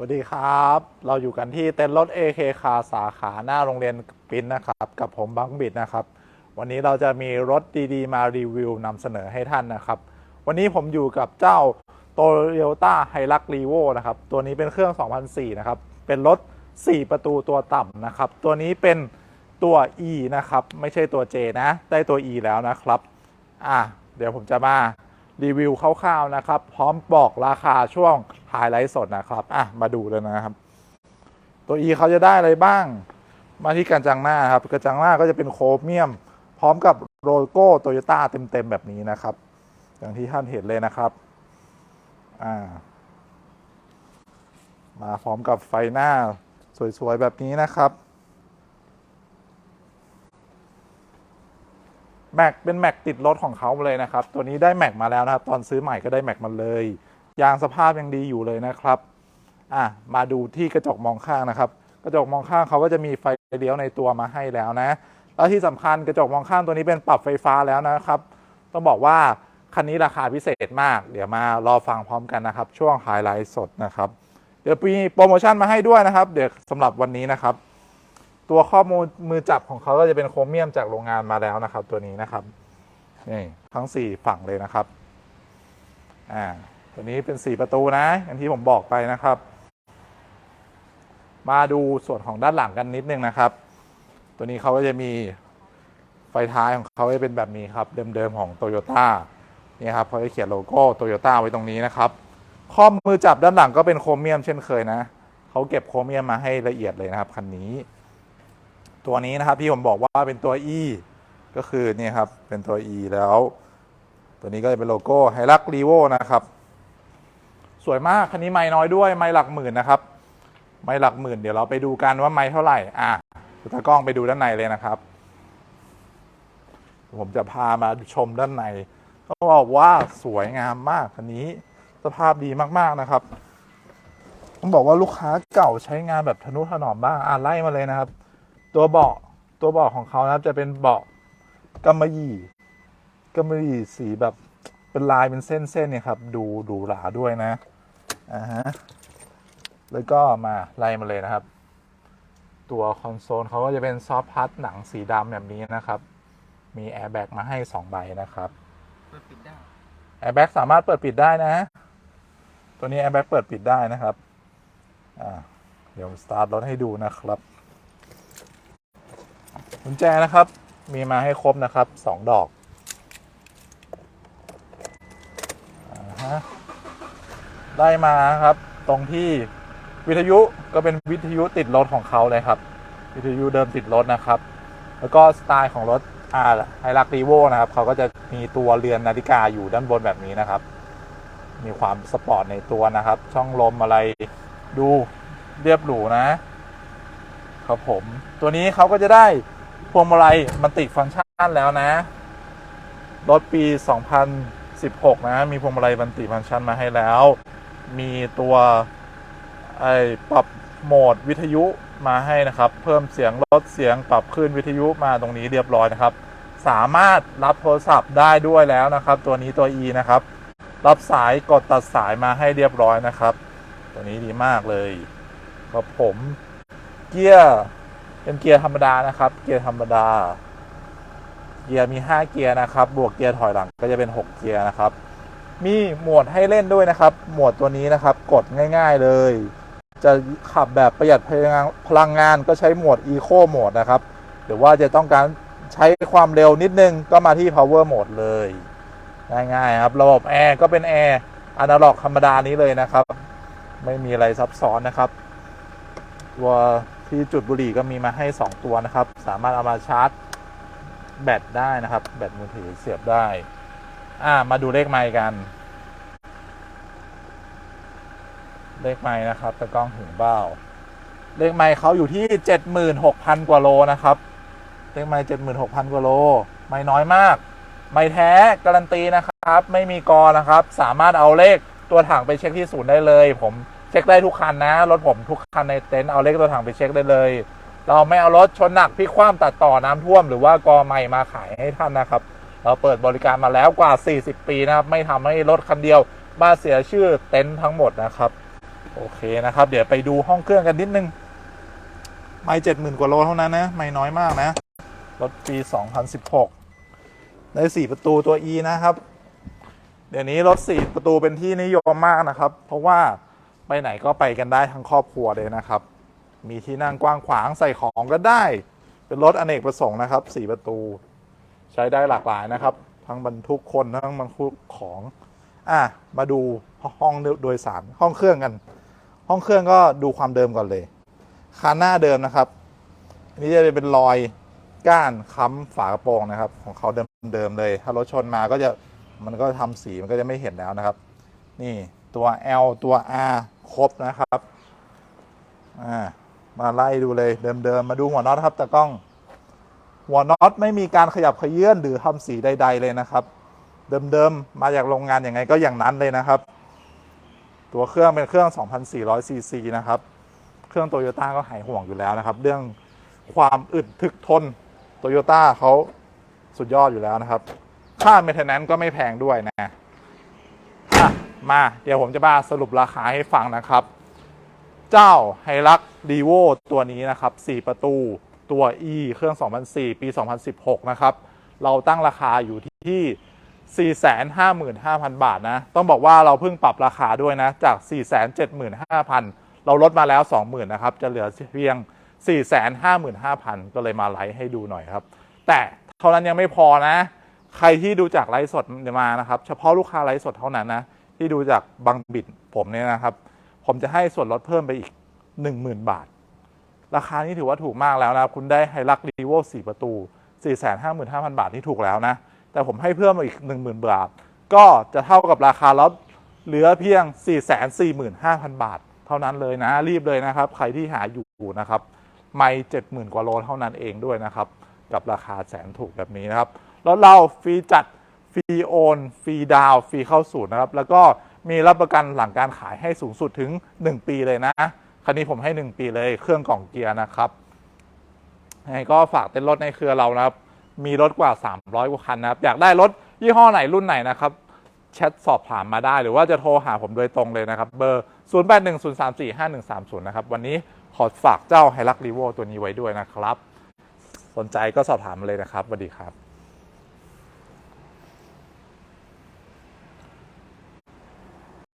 วัสดีครับ เราอยู่กันที่เต็นท์รถ AK คาสาขาหน้าโรงเรียนปิ้นนะครับ กับผมบังบิดนะครับ วันนี้เราจะมีรถดีๆ มารีวิวนำเสนอให้ท่านนะครับ วันนี้ผมอยู่กับเจ้า Toyota h i l u x r e v o นะครับ ตัวนี้เป็นเครื่อง 2004 นะครับ เป็นรถ 4 ประตูตัวต่ำนะครับ ตัวนี้เป็นตัว E นะครับ ไม่ใช่ตัว J นะ ได้ตัว E แล้วนะครับ อะ เดี๋ยวผมจะมา รีวิวคร่าวๆนะครับ พร้อมบอกราคาช่วงไฮไลท์สดนะครับ อะ มาดูเลยนะครับ ตัว E เขาจะได้อะไรบ้าง มาที่กระจังหน้าครับกระจังหน้าก็จะเป็นโครเมียม พร้อมกับโลโก้โตโยต้าเต็มๆแบบนี้นะครับ อย่างที่ท่านเห็นเลยนะครับ อ่า มาพร้อมกับไฟหน้าสวยๆแบบนี้นะครับ แม็กเป็นแม็กติดรถของเขาเลยนะครับ ตัวนี้ได้แม็กมาแล้วนะครับ ตอนซื้อใหม่ก็ได้แม็กมาเลย ยางสภาพยังดีอยู่เลยนะครับอะมาดูที่กระจกมองข้างนะครับ กระจกมองข้างเขาก็จะมีไฟเลี้ยวในตัวมาให้แล้วนะ แล้วที่สำคัญกระจกมองข้างตัวนี้เป็นปรับไฟฟ้าแล้วนะครับ ต้องบอกว่าคันนี้ราคาพิเศษมาก เดี๋ยวมารอฟังพร้อมกันนะครับ ช่วงไฮไลท์สดนะครับ เดี๋ยวมีโปรโมชั่นมาให้ด้วยนะครับ เดี๋ยวสำหรับวันนี้นะครับ ตัวข้อมูลมือจับของเขาก็จะเป็นโครเมียมจากโรงงานมาแล้วนะครับ ตัวนี้นะครับนี่ทั้ง 4 ฝั่งเลยนะครับอ่าตัวนี้เป็น 4 ประตูนะอย่างที่ผมบอกไปนะครับ มาดูส่วนของด้านหลังกันนิดนึงนะครับ ตัวนี้เขาก็จะมีไฟท้ายของเขาจะเป็นแบบนี้ครับ เดิมๆของโตโยต้านี่ครับเขาจะเขียนโลโก้โตโยต้าไว้ตรงนี้นะครับ ข้อมือจับด้านหลังก็เป็นโครเมียมเช่นเคยนะเขาเก็บโครเมียมมาให้ละเอียดเลยนะครับคันนี้ ตัวนี้นะครับที่ผมบอกว่าเป็นตัว E ก็คือนี่ครับเป็นตัว E แล้ว ตัวนี้ก็จะเป็นโลโก้ไฮรักรีโวนะครับ สวยมากคันนี้ไม่น้อยด้วยไม่หลักหมื่นนะครับไม่หลักหมื่นเดี๋ยวเราไปดูกันว่าไม่เท่าไหร่อะตากล้องไปดูด้านในเลยนะครับ ผมจะพามาชมด้านในต้องบอกว่าสวยงามมากคันนี้สภาพดีมากๆนะครับ ต้องบอกว่าลูกค้าเก่าใช้งานแบบทนุถนอมบ้างอะไล่มาเลยนะครับ ตัวเบาะตัวเบาะของเขานะครับจะเป็นเบาะกำมะหยี่กำมะหยี่สีแบบเป็นลายเป็นเส้นๆเนี่ยครับ ดูดูหราด้วยนะอ่าฮะแล้วก็มาไล่มาเลยนะครับ ตัวคอนโซลเขาก็จะเป็นซอฟต์พัดหนังสีดำแบบนี้นะครับ มีแอร์แบ็กมาให้2ใบนะครับเปิดปิดได้แอร์แบ็กสามารถเปิดปิดได้นะ ตัวนี้แอร์แบ็กเปิดปิดได้นะครับ อ่า เดี๋ยวสตาร์ทรถให้ดูนะครับ กุญแจนะครับ มีมาให้ครบนะครับสองดอกอได้มาครับ ตรงที่วิทยุก็เป็นวิทยุติดรถของเขาเลยครับ วิทยุเดิมติดรถนะครับ แล้วก็สไตล์ของรถอ่าไฮรักรีโวนะครับเขาก็จะมีตัวเรือนนาฬิกาอยู่ด้านบนแบบนี้นะครับ มีความสปอร์ตในตัวนะครับ ช่องลมอะไรดูเรียบหรูนะครับผม ตัวนี้เขาก็จะได้ พวงมาลัยมันติดฟังก์ชันแล้วนะ รถปี 2016 นะ มีพวงมาลัยมันติฟังก์ชันมาให้แล้ว มีตัวไอ้ปรับโหมดวิทยุมาให้นะครับ เพิ่มเสียงลดเสียงปรับคลื่นวิทยุมาตรงนี้เรียบร้อยนะครับ สามารถรับโทรศัพท์ได้ด้วยแล้วนะครับ ตัวนี้ตัว E นะครับ รับสายกดตัดสายมาให้เรียบร้อยนะครับ ตัวนี้ดีมากเลยครับผมเกียร์ เป็นเกียร์ธรรมดานะครับ เกียร์ธรรมดา เกียร์มี 5 เกียร์นะครับ บวกเกียร์ถอยหลังก็จะเป็น 6 เกียร์นะครับ มีโหมดให้เล่นด้วยนะครับ โหมดตัวนี้นะครับ กดง่าย ๆเลย จะขับแบบประหยัดพลังงานพลังงานก็ใช้โหมด Eco โหมดนะครับ หรือว่าจะต้องการใช้ความเร็วนิดนึงก็มาที่ Power Mode เลย ง่ายๆครับ ระบบแอร์ก็เป็นแอร์อนาล็อกธรรมดานี้เลยนะครับ ไม่มีอะไรซับซ้อนนะครับตัว ที่จุดบุหรี่ก็มีมาให้ 2 ตัวนะครับ สามารถเอามาชาร์จแบตได้นะครับ แบตมือถือเสียบได้ อ่า มาดูเลขไมค์กัน เลขไมค์นะครับตะกล้องถึงเบ้า เลขไมค์เขาอยู่ที่ 76,000 กว่าโลนะครับ เลขไมค์76,000 กว่าโล ไม่น้อยมาก ไม่แท้การันตีนะครับ ไม่มีกอนะครับ สามารถเอาเลขตัวถังไปเช็คที่ศูนย์ได้เลย ผม เช็คได้ทุกคันนะ รถผมทุกคันในเต็นท์เอาเลขตัวถังไปเช็คได้เลย เราไม่เอารถชนหนักพลิกคว่ำตัดต่อน้ำท่วมหรือว่ากอใหม่มาขายให้ท่านนะครับ เราเปิดบริการมาแล้วกว่า 40 ปีนะครับ ไม่ทำให้รถคันเดียวมาเสียชื่อเต็นท์ทั้งหมดนะครับโอเคนะครับ เดี๋ยวไปดูห้องเครื่องกันนิดนึง ไม่เจ็ดหมื่นกว่าโลเท่านั้นนะ ไม่น้อยมากนะ รถปี 2016ได้4ประตูตัว E นะครับ เดี๋ยวนี้รถ4ประตูเป็นที่นิยมมากนะครับ เพราะว่า ไปไหนก็ไปกันได้ทั้งครอบครัวเลยนะครับ มีที่นั่งกว้างขวางใส่ของก็ได้ เป็นรถอเนกประสงค์นะครับ4ประตู ใช้ได้หลากหลายนะครับ ทั้งบรรทุกคนทั้งบรรทุกของอะมาดูห้องโดยสารห้องเครื่องกัน ห้องเครื่องก็ดูความเดิมก่อนเลยคันหน้าเดิมนะครับอันนี้จะเป็นรอยก้านค้ำฝากระโปรงนะครับ ของเขาเดิมๆเลย ถ้ารถชนมาก็จะมันก็ทำสีมันก็จะไม่เห็นแล้วนะครับ นี่ตัว L ตัว R ครบนะครับมาไล่ดูเลยเดิมๆมาดูหัวน็อตครับตากล้อง หัวน็อตไม่มีการขยับขยื่นหรือทำสีใด ๆ เลยนะครับ เดิมๆมาจากโรงงานอย่างไงก็อย่างนั้นเลยนะครับ ตัวเครื่องเป็นเครื่อง 2,400ซีซีนะครับเครื่องโตโยต้าก็หายห่วงอยู่แล้วนะครับ เรื่องความอึดถึกทนโตโยต้าเขาสุดยอดอยู่แล้วนะครับ ค่าเมนเทนแนนก็ไม่แพงด้วยนะ มาเดี๋ยวผมจะมาสรุปราคาให้ฟังนะครับ เจ้าไฮรักรีโวตัวนี้นะครับ 4 ประตูตัว E เครื่อง 2004 ปี 2016 นะครับ เราตั้งราคาอยู่ที่ 455,000 บาทนะ ต้องบอกว่าเราเพิ่งปรับราคาด้วยนะ จาก 475,000 เราลดมาแล้ว 20,000 นะครับ จะเหลือเพียง 455,000 ก็เลยมาไลฟ์ให้ดูหน่อยครับ แต่เท่านั้นยังไม่พอนะ ใครที่ดูจากไลฟ์สดมานะครับ เฉพาะลูกค้าไลฟ์สดเท่านั้นนะ ที่ดูจากบังบิดผมเนี่ยนะครับ ผมจะให้ส่วนลดเพิ่มไปอีก 10,000 บาท ราคานี้ถือว่าถูกมากแล้วนะครับ คุณได้ไฮรักรีโว4 ประตู 455,000 บาทนี่ถูกแล้วนะ แต่ผมให้เพิ่มมาอีก 10,000 บาท ก็จะเท่ากับราคารถเหลือเพียง 445,000 บาท เท่านั้นเลยนะ รีบเลยนะครับ ใครที่หาอยู่นะครับ ไม่70,000 กว่าโลเท่านั้นเองด้วยนะครับ กับราคาแสนถูกแบบนี้นะครับรถเราฟรีจัด รีโอนฟรีดาวฟรีเข้าสูตรนะครับ แล้วก็มีรับประกันหลังการขายให้สูงสุดถึง 1 ปีเลยนะ คันนี้ผมให้ 1 ปีเลยเครื่องกล่องเกียร์นะครับยังไงก็ฝากเต้นรถในเครือเรานะครับ มีรถกว่า 300 กว่าคันนะครับ อยากได้รถยี่ห้อไหนรุ่นไหนนะครับแชทสอบถามมาได้หรือว่าจะโทรหาผมโดยตรงเลยนะครับ เบอร์ 0810345130 นะครับ วันนี้ขอฝากเจ้าไฮรักรีโวตัวนี้ไว้ด้วยนะครับ สนใจก็สอบถามมาเลยนะครับสวัสดีครับ